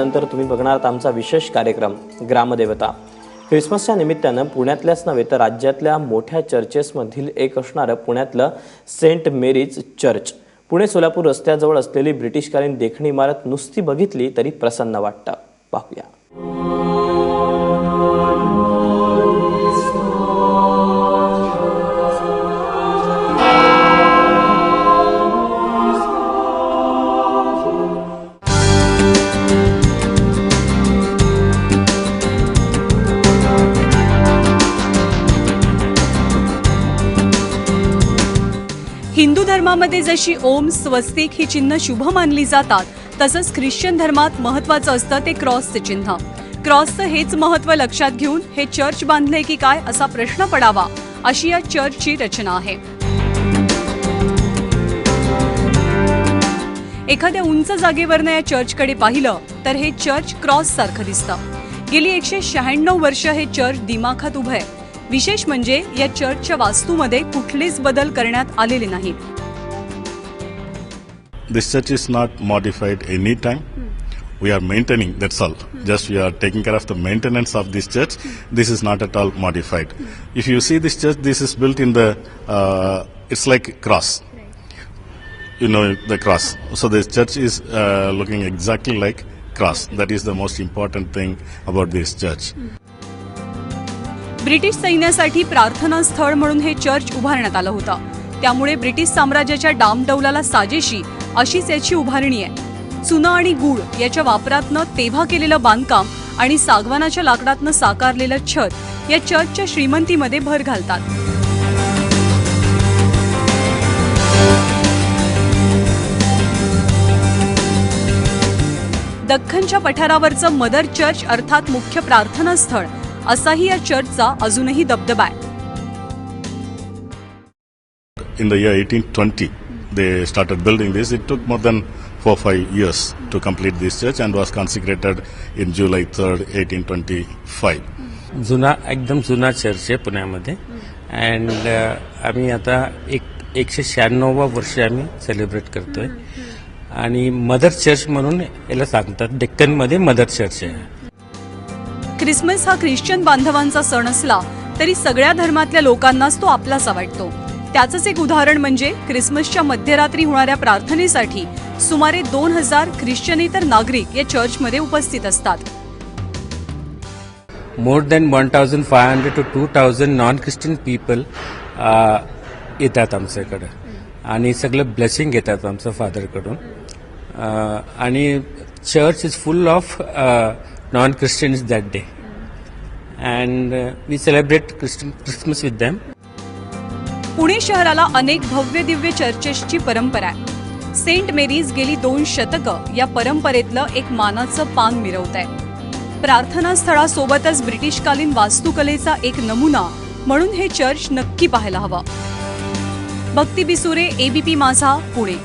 त्यानंतर तुम्ही बघणार आहात आमचा विशेष कार्यक्रम ग्रामदेवता. ख्रिसमसच्या निमित्तानं पुण्यातल्याच नव्हे तर राज्यातल्या मोठ्या चर्चेसमधील एक असणारं पुण्यातलं saint Mary's church. Pune Solapur रस्त्याजवळ असलेली ब्रिटिशकालीन देखणी इमारत नुसती बघितली तरी प्रसन्न वाटतं. पाहूया. हिंदू धर्मामध्ये जशी ओम स्वस्तिक ही चिन्ह शुभ मानली जातात तसंच ख्रिश्चन धर्मात महत्वाचं असतं ते क्रॉसचं चिन्ह. क्रॉसचं हेच महत्त्व लक्षात घेऊन हे चर्च बांधले की काय असा प्रश्न पडावा अशी या चर्चची रचना आहे. एखाद्या उंच जागेवरनं या चर्चकडे पाहिलं तर हे चर्च क्रॉस सारखं दिसतं. गेली एकशे शहाण्णव वर्ष हे चर्च दिमाखात उभं आहे. विशेष म्हणजे या चर्चच्या वास्तूमध्ये कुठलेच बदल करण्यात आलेले नाहीत This church is not modified any time. We are maintaining, that's all. Just we are taking care of the maintenance of this church. This is not at all modified. If you see this church, this is built in the, uh, it's like cross. You know the cross. So this church is uh, looking exactly like cross. That is the most important thing about this church. British सैन्यासाठी प्रार्थना स्थळ म्हणून हे church उभारण्यात आलं होतं. त्यामुळे British साम्राज्याच्या डामडौलाला साजेशी अशीच याची उभारणी आहे. चुना आणि गुळ याच्या वापरातनं तेव्हा केलेलं बांधकाम आणि सागवानाच्या लाकडातनं साकारलेलं छत या चर्चच्या श्रीमंतीमध्ये भर घालतात. दख्खनच्या पठारावरचं मदर चर्च अर्थात मुख्य प्रार्थना स्थळ असाही या चर्चचा अजूनही दबदबा आहे In the year 1820, they started building this. It took more than four five years to complete this church and was consecrated in July 3rd, 1825. जुना एकदम जुना चर्च आहे पुण्यामध्ये अँड आम्ही आता एक एकशे शहाण्णव वर्ष आम्ही सेलिब्रेट करतोय आणि मदर चर्च म्हणून याला सांगतात डेक्कनमध्ये मदर चर्च आहे ख्रिसमस हा ख्रिश्चन बांधवांचा सण असला तरी सगळ्या धर्मातल्या लोकांनाच तो आपलासा वाटतो त्याचंच एक उदाहरण म्हणजे ख्रिसमसच्या मध्यरात्री होणाऱ्या प्रार्थनेसाठी सुमारे दोन हजार ख्रिश्चनेतर नागरिक या चर्चमध्ये उपस्थित असतात. More than one thousand five hundred to two thousand non Christian people येतात आमच्याकडं. आणि सगळं ब्लेसिंग घेतात आमचं फादरकडून uh, आणि church is full of non Christians that day and celebrate Christian Christmas with them. Pune शहराला अनेक भव्य दिव्य चर्चेसची परंपरा आहे. सेंट मेरीज गेली दोन शतकं या परंपरेतलं एक मानाचं पान मिरवत आहे प्रार्थना स्थळासोबतच ब्रिटिशकालीन वास्तुकलेचा एक नमुना म्हणून हे चर्च नक्की पाहायला हवं. भक्ती बिसुरे एबीपी माझा पुणे.